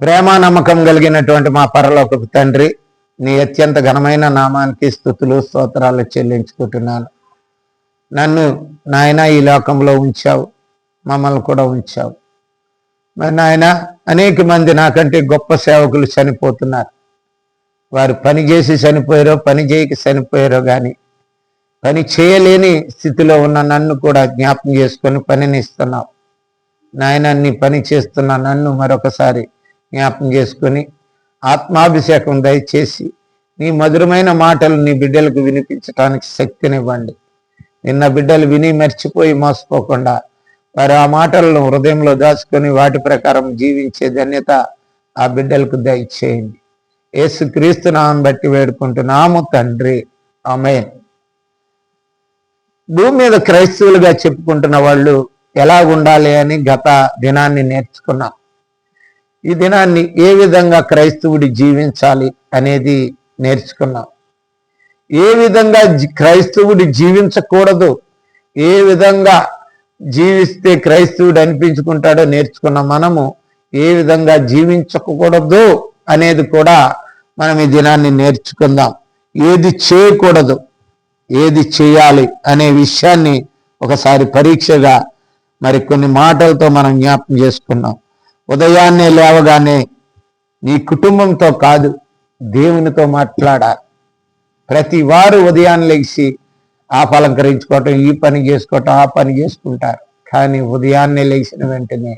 ప్రేమ నమ్మకం కలిగినటువంటి మా పరలోకపు తండ్రి నీ అత్యంత ఘనమైన నామానికి స్థుతులు స్తోత్రాలు చెల్లించుకుంటున్నాను. నన్ను నాయన ఈ లోకంలో ఉంచావు మమ్మల్ని కూడా ఉంచావు. మరి నాయన అనేక మంది నాకంటే గొప్ప సేవకులు చనిపోతున్నారు. వారు పని చేసి చనిపోయారో పని చేయక చనిపోయారో కానీ పని చేయలేని స్థితిలో ఉన్న నన్ను కూడా జ్ఞాపం చేసుకొని పనిని ఇస్తున్నావు నాయన నీ పని చేస్తున్న నన్ను మరొకసారి జ్ఞాపకం చేసుకొని ఆత్మాభిషేకం దయచేసి నీ మధురమైన మాటలు నీ బిడ్డలకు వినిపించడానికి శక్తినివ్వండి. నిన్న బిడ్డలు విని మర్చిపోయి మోసపోకుండా వారు ఆ మాటలను హృదయంలో దాచుకొని వాటి ప్రకారం జీవించే ధన్యత ఆ బిడ్డలకు దయచేయండి. యేసు క్రీస్తు నామం బట్టి వేడుకుంటున్నాము తండ్రి. ఆమెన్. భూమి మీద క్రైస్తవులుగా చెప్పుకుంటున్న వాళ్ళు ఎలా ఉండాలి అని గత దినాన్ని నేర్చుకున్నాం. ఈ దినాన్ని ఏ విధంగా క్రైస్తవుడి జీవించాలి అనేది నేర్చుకున్నాం. ఏ విధంగా క్రైస్తవుడు క్రైస్తవుడి జీవించకూడదు ఏ విధంగా జీవిస్తే క్రైస్తవుడు అనిపించుకుంటాడో నేర్చుకున్న మనము ఏ విధంగా జీవించకూడదు అనేది కూడా మనం ఈ దినాన్ని నేర్చుకుందాం. ఏది చేయకూడదు ఏది చేయాలి అనే విషయాన్ని ఒకసారి పరీక్షగా మరి కొన్ని మాటలతో మనం జ్ఞాపకం చేసుకున్నాం. ఉదయాన్నే లేవగానే నీ కుటుంబంతో కాదు దేవునితో మాట్లాడాలి ప్రతి వారు ఉదయాన్నే లేచి ఆపలంకరించుకోవటం అలంకరించుకోవటం ఈ పని చేసుకోవటం ఆ పని చేసుకుంటారు. కానీ ఉదయాన్నే లేచిన వెంటనే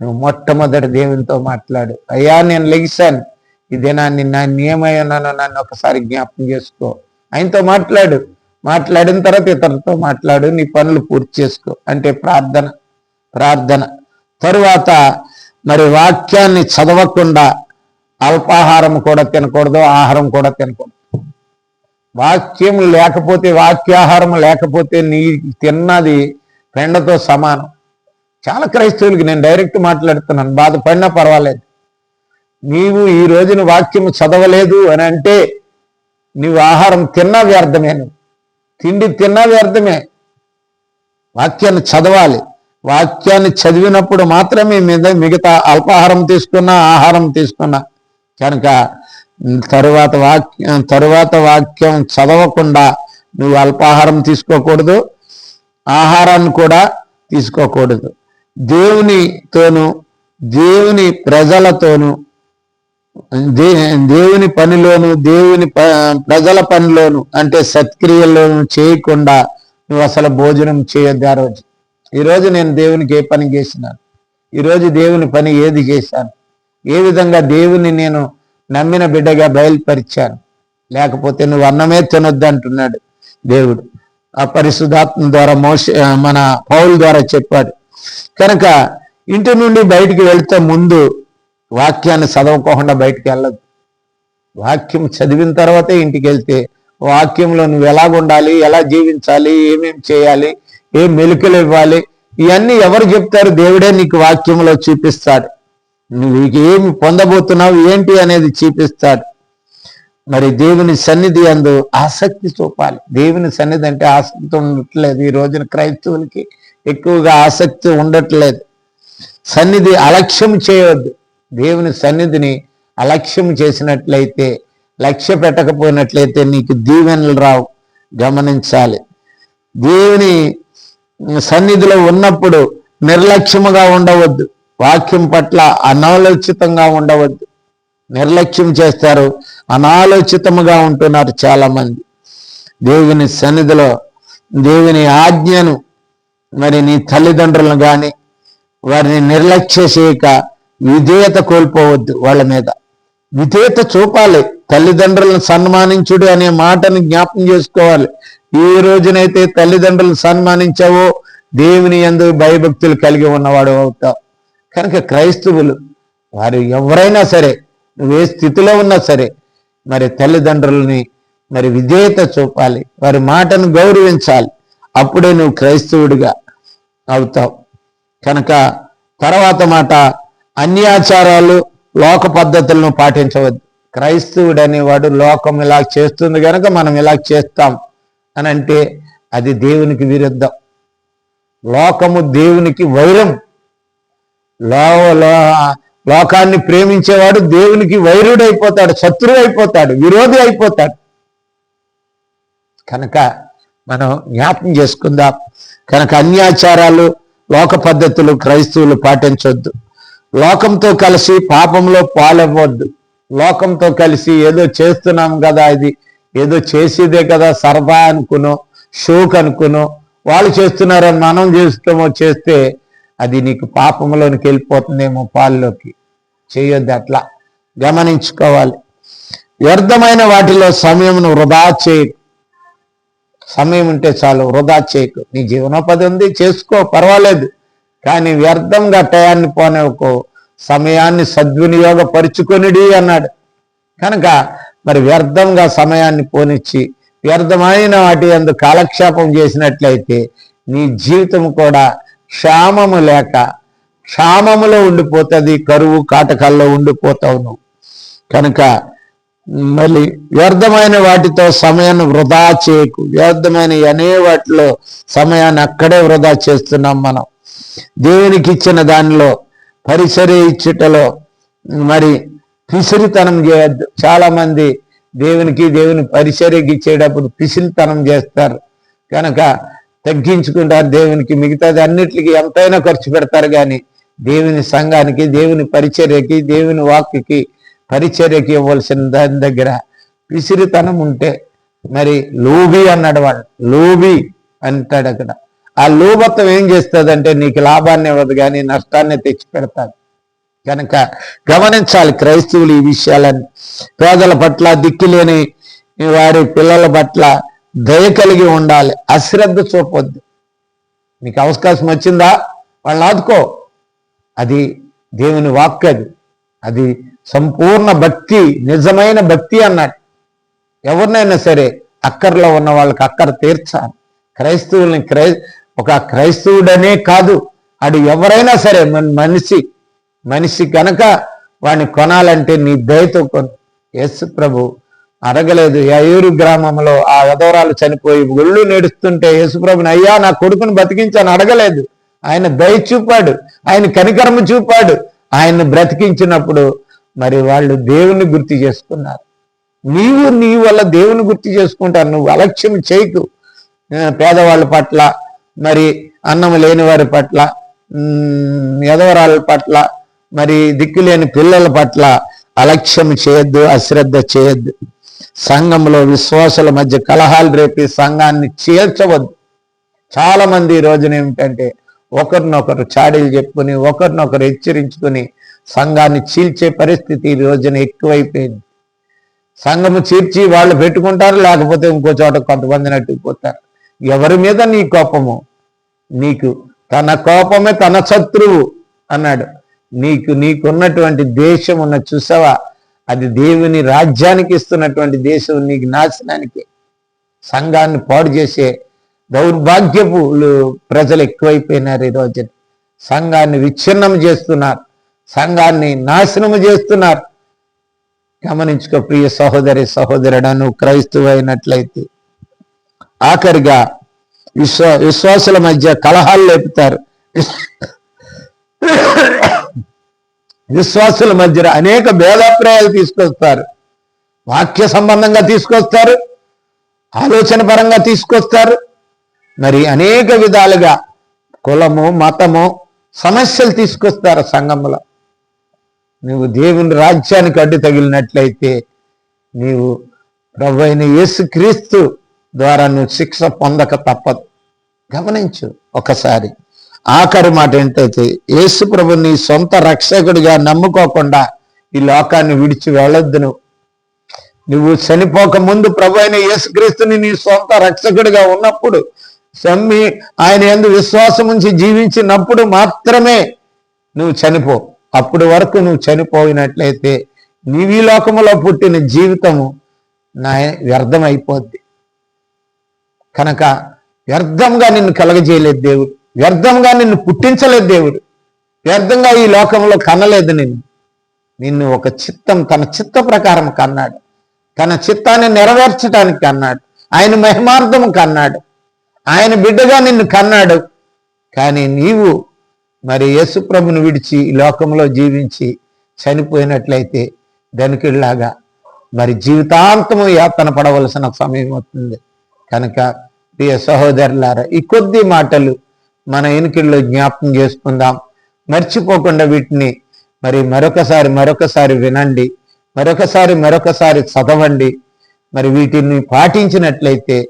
నువ్వు మొట్టమొదటి దేవునితో మాట్లాడు. అయ్యా నేను లెగిశాను ఈ దినాన్ని నా నియమై నన్ను ఒకసారి జ్ఞాపకం చేసుకో. ఆయనతో మాట్లాడు. మాట్లాడిన తర్వాత ఇతరులతో మాట్లాడు. నీ పనులు పూర్తి చేసుకో. అంటే ప్రార్థన ప్రార్థన. తరువాత మరి వాక్యాన్ని చదవకుండా అల్పాహారం కూడా తినకూడదు ఆహారం కూడా తినకూడదు. వాక్యం లేకపోతే వాక్యాహారం లేకపోతే నీ తిన్నది పెండతో సమానం. చాలా క్రైస్తవులకి నేను డైరెక్ట్ మాట్లాడుతున్నాను బాధపడినా పర్వాలేదు. నీవు ఈ రోజున వాక్యం చదవలేదు అని అంటే నీవు ఆహారం తిన్నా వ్యర్థమే నువ్వు. తిండి తిన్నా వ్యర్థమే. వాక్యాన్ని చదవాలి. వాక్యాన్ని చదివినప్పుడు మాత్రమే మీద మిగతా అల్పాహారం తీసుకున్నా ఆహారం తీసుకున్నా. కనుక తరువాత వాక్యం తరువాత వాక్యం చదవకుండా నువ్వు అల్పాహారం తీసుకోకూడదు ఆహారాన్ని కూడా తీసుకోకూడదు. దేవునితోను దేవుని ప్రజలతోను దే దేవుని పనిలోను దేవుని ప- ప్రజల పనిలోను అంటే సత్క్రియల్లోను చేయకుండా నువ్వు అసలు భోజనం చేయొద్దు ఆ రోజు. ఈరోజు నేను దేవునికి ఏ పని చేసినాను? ఈరోజు దేవుని పని ఏది చేశాను? ఏ విధంగా దేవుని నేను నమ్మిన బిడ్డగా బయలుపరిచాను? లేకపోతే నువ్వు అన్నమే తినొద్దు అంటున్నాడు దేవుడు. ఆ పరిశుధాత్మ ద్వారా మోస మన పౌరుల ద్వారా చెప్పాడు. కనుక ఇంటి నుండి బయటికి వెళ్తే ముందు వాక్యాన్ని చదవకోకుండా బయటికి వెళ్ళదు వాక్యం చదివిన తర్వాతే ఇంటికి వెళ్తే వాక్యంలో నువ్వు ఎలాగుండాలి ఎలా జీవించాలి ఏమేమి చేయాలి ఏ మెలుకలు ఇవ్వాలి? ఇవన్నీ ఎవరు చెప్తారు? దేవుడే నీకు వాక్యంలో చూపిస్తాడు. నువ్వు ఏమి పొందబోతున్నావు? ఏంటి అనేది చూపిస్తాడు. మరి దేవుని సన్నిధి అందు ఆసక్తి చూపాలి. దేవుని సన్నిధి అంటే ఆసక్తి ఉండట్లేదు. ఈ రోజున క్రైస్తవులకి ఎక్కువగా ఆసక్తి ఉండట్లేదు. సన్నిధి అలక్ష్యం చేయవద్దు. దేవుని సన్నిధిని అలక్ష్యం చేసినట్లయితే లక్ష్య పెట్టకపోయినట్లయితే నీకు దీవెనలు రావు. గమనించాలి. దేవుని సన్నిధిలో ఉన్నప్పుడు నిర్లక్ష్యముగా ఉండవద్దు. వాక్యం పట్ల అనాలోచితంగా ఉండవద్దు. నిర్లక్ష్యం చేస్తారు. అనాలోచితముగా ఉంటున్నారు చాలా మంది దేవుని సన్నిధిలో దేవుని ఆజ్ఞను మరి నీ తల్లిదండ్రులను కానీ వారిని నిర్లక్ష్య చేయక విధేయత కోల్పోవద్దు వాళ్ళ మీద. విధేయత చూపాలి. తల్లిదండ్రులను సన్మానించుడు అనే మాటను జ్ఞాపం చేసుకోవాలి. ఏ రోజునైతే తల్లిదండ్రులు సన్మానించావో దేవుని ఎందు భయభక్తులు కలిగి ఉన్నవాడు అవుతావు కనుక క్రైస్తవులు వారు ఎవరైనా సరే నువ్వు ఏ స్థితిలో ఉన్నా సరే మరి తల్లిదండ్రులని మరి విధేయత చూపాలి వారి మాటను గౌరవించాలి. అప్పుడే నువ్వు క్రైస్తవుడిగా అవుతావు. కనుక తర్వాత మాట అన్యాచారాలు లోక పద్ధతులను పాటించవద్దు. క్రైస్తవుడు అనేవాడు లోకం ఇలా చేస్తుంది కనుక మనం ఇలా చేస్తాం. అని అంటే అది దేవునికి విరుద్ధం. లోకము దేవునికి వైరం. లోకాన్ని ప్రేమించేవాడు దేవునికి వైరుడు అయిపోతాడు శత్రువు అయిపోతాడు విరోధి అయిపోతాడు. కనుక మనం జ్ఞాపం చేసుకుందాం. కనుక అన్యాచారాలు లోక పద్ధతులు క్రైస్తవులు పాటించొద్దు. లోకంతో కలిసి పాపంలో పాలవ్వద్దు. లోకంతో కలిసి ఏదో చేస్తున్నాం కదా ఇది. ఏదో చేసేదే కదా సరదా అనుకునో షోక్ అనుకునో వాళ్ళు చేస్తున్నారని మనం చేస్తామో చేస్తే అది నీకు పాపంలోనికి వెళ్ళిపోతుందేమో పాల్లోకి. చేయొద్దు అట్లా. గమనించుకోవాలి. వ్యర్థమైన వాటిలో సమయంను వృధా చేయకు. సమయం ఉంటే చాలు వృధా చేయకు. నీ జీవనోపాధి ఉంది చేసుకో పర్వాలేదు. కానీ వ్యర్థంగా టయాన్ని పోనివ్వకు సమయాన్ని సద్వినియోగపరుచుకొనిడి అన్నాడు. కనుక మరి వ్యర్థంగా సమయాన్ని పోనిచ్చి వ్యర్థమైన వాటి అందు కాలక్షేపం చేసినట్లయితే నీ జీవితం కూడా క్షామము లేక క్షామములో ఉండిపోతుంది కరువు కాటకాల్లో ఉండిపోతావు నువ్వు కనుక మళ్ళీ వ్యర్థమైన వాటితో సమయాన్ని వృధా చేయకు. వ్యర్థమైన అనే వాటిలో సమయాన్ని అక్కడే వృధా చేస్తున్నాం మనం. దేవునికి ఇచ్చిన దానిలో పరిసరే ఇచ్చుటలో మరి పిసిరితనం చేయొద్దు చాలా మంది దేవునికి దేవుని పరిచర్యకి ఇచ్చేటప్పుడు పిసిరితనం చేస్తారు. కనుక తగ్గించుకుంటారు దేవునికి మిగతాది అన్నిటికీ ఎంతైనా ఖర్చు పెడతారు కానీ దేవుని సంఘానికి దేవుని పరిచర్యకి దేవుని వాక్కి పరిచర్యకి ఇవ్వాల్సిన దాని దగ్గర పిసిరితనం ఉంటే మరి లోబీ అన్నాడు వాడు. లోబీ అంటాడు అక్కడ. ఆ లోబత్వం ఏం చేస్తుందంటే నీకు లాభాన్ని ఇవ్వదు కానీ నష్టాన్ని తెచ్చి పెడతాడు కనుక గమనించాలి క్రైస్తవులు ఈ విషయాలని. పేదల పట్ల దిక్కులేని వారి పిల్లల పట్ల దయ కలిగి ఉండాలి. అశ్రద్ధ చూపొద్దు. నీకు అవకాశం వచ్చిందా? వాళ్ళని ఆదుకో. అది దేవుని వాక్ అది. అది సంపూర్ణ భక్తి నిజమైన భక్తి అన్నాడు. ఎవరినైనా సరే అక్కర్లో ఉన్న వాళ్ళకి అక్కర తీర్చాలి. క్రైస్తవుల్ని క్రై ఒక క్రైస్తవుడనే కాదు. అది ఎవరైనా సరే మన మనిషి మనిషి కనుక వాడిని కొనాలంటే నీ దయతో కొను. యస్సు ప్రభు అడగలేదు యయూరు గ్రామంలో ఆ యదవరాలు చనిపోయి ఒళ్ళు నేడుస్తుంటే యేసుప్రభుని అయ్యా నా కొడుకుని బతికించాను అడగలేదు. ఆయన దయ చూపాడు ఆయన కనికరమ చూపాడు. ఆయన్ని బ్రతికించినప్పుడు మరి వాళ్ళు దేవుని గుర్తు చేసుకున్నారు. నీవు నీ వల్ల దేవుని గుర్తు చేసుకుంటారు. నువ్వు అలక్ష్యం చేయకు. పేదవాళ్ళ పట్ల మరి అన్నం లేని వారి పట్ల యదవరాల పట్ల మరి దిక్కులేని పిల్లల పట్ల అలక్ష్యం చేయొద్దు అశ్రద్ధ చేయొద్దు. సంఘంలో విశ్వాసుల మధ్య కలహాలు రేపి సంఘాన్ని చేర్చవద్దు చాలా మంది ఈ రోజున ఏమిటంటే ఒకరినొకరు చాడీలు చెప్పుకుని ఒకరినొకరు హెచ్చరించుకుని సంఘాన్ని చీల్చే పరిస్థితి ఈ రోజున ఎక్కువైపోయింది. సంఘము చీర్చి వాళ్ళు పెట్టుకుంటారు లేకపోతే ఇంకో చోట కొంతమంది నట్టుకుపోతారు ఎవరి మీద నీ కోపము? నీకు. తన కోపమే తన శత్రువు అన్నాడు. నీకు నీకున్నటువంటి దేశం ఉన్న చూసావా? అది దేవుని రాజ్యానికి ఇస్తున్నటువంటి దేశం నీకు నాశనానికి సంఘాన్ని పాడు చేసే దౌర్భాగ్యపు ప్రజలు ఎక్కువైపోయినారు ఈ రోజు సంఘాన్ని విచ్ఛిన్నం చేస్తున్నారు. సంఘాన్ని నాశనము చేస్తున్నారు. గమనించుకో ప్రియ సహోదరి సహోదరుడను క్రైస్తవైనట్లయితే ఆఖరిగా విశ్వ విశ్వాసుల మధ్య కలహాలు లేపుతారు. విశ్వాసుల మధ్య అనేక భేదాభిప్రాయాలు తీసుకొస్తారు. వాక్య సంబంధంగా తీసుకొస్తారు. ఆలోచన పరంగా తీసుకొస్తారు. మరి అనేక విధాలుగా కులము మతము సమస్యలు తీసుకొస్తారు సంఘంలో నువ్వు దేవుని రాజ్యానికి అడ్డు తగిలినట్లయితే నీవు ప్రభు అయిన యేసుక్రీస్తు ద్వారా నువ్వు శిక్ష పొందక తప్పదు. గమనించు ఒకసారి. ఆఖరి మాట ఏంటైతే యేసు ప్రభుని సొంత రక్షకుడిగా నమ్ముకోకుండా ఈ లోకాన్ని విడిచి వెళ్ళొద్దు నువ్వు నువ్వు చనిపోక ముందు ప్రభు అయిన యేసుక్రీస్తుని నీ సొంత రక్షకుడిగా ఉన్నప్పుడు సమ్మి ఆయన ఎందు విశ్వాసం ఉంచి జీవించినప్పుడు మాత్రమే నువ్వు చనిపో. అప్పుడు వరకు నువ్వు చనిపోయినట్లయితే నీవి లోకములో పుట్టిన జీవితము నా వ్యర్థమైపోద్ది. కనుక వ్యర్థంగా నిన్ను కలగజేయలేదు దేవుడు. వ్యర్థంగా నిన్ను పుట్టించలేదు దేవుడు. వ్యర్థంగా ఈ లోకంలో కనలేదు నిన్ను. నిన్ను ఒక చిత్తం తన చిత్త ప్రకారం కన్నాడు. తన చిత్తాన్ని నెరవేర్చడానికి కన్నాడు. ఆయన మహిమార్థం కన్నాడు. ఆయన బిడ్డగా నిన్ను కన్నాడు. కానీ నీవు మరి యేసుప్రభుని విడిచి ఈ లోకంలో జీవించి చనిపోయినట్లయితే ధనికుడిలాగా మరి జీవితాంతము యాతన పడవలసిన సమయం అవుతుంది కనుక ప్రియ సహోదరులారా ఈ కొద్ది మాటలు మన ఎనికిల్లో జ్ఞాపకం చేసుకుందాం. మర్చిపోకుండా వీటిని మరి మరొకసారి మరొకసారి వినండి. మరొకసారి మరొకసారి చదవండి. మరి వీటిని పాటించినట్లయితే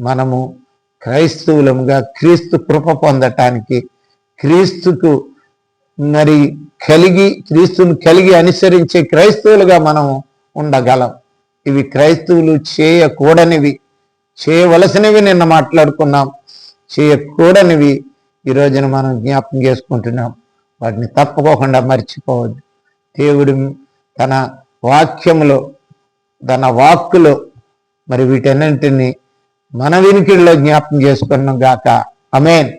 మనము క్రైస్తవులముగా క్రీస్తు కృప పొందటానికి క్రీస్తుకు మరి కలిగి క్రీస్తుని కలిగి అనుసరించే క్రైస్తవులుగా మనం ఉండగలం. ఇవి క్రైస్తవులు చేయకూడనివి. చేయవలసినవి నిన్న మాట్లాడుకున్నాం. చేయకూడనివి ఈ రోజున మనం జ్ఞాపకం చేసుకుంటున్నాం. వాటిని తప్పకోకుండా మర్చిపోవద్దు. దేవుడు తన వాక్యములో తన వాక్కులో మరి వీటన్నింటినీ మన వినికిడిలో జ్ఞాపకం చేసుకున్నాం గాక. అమేన్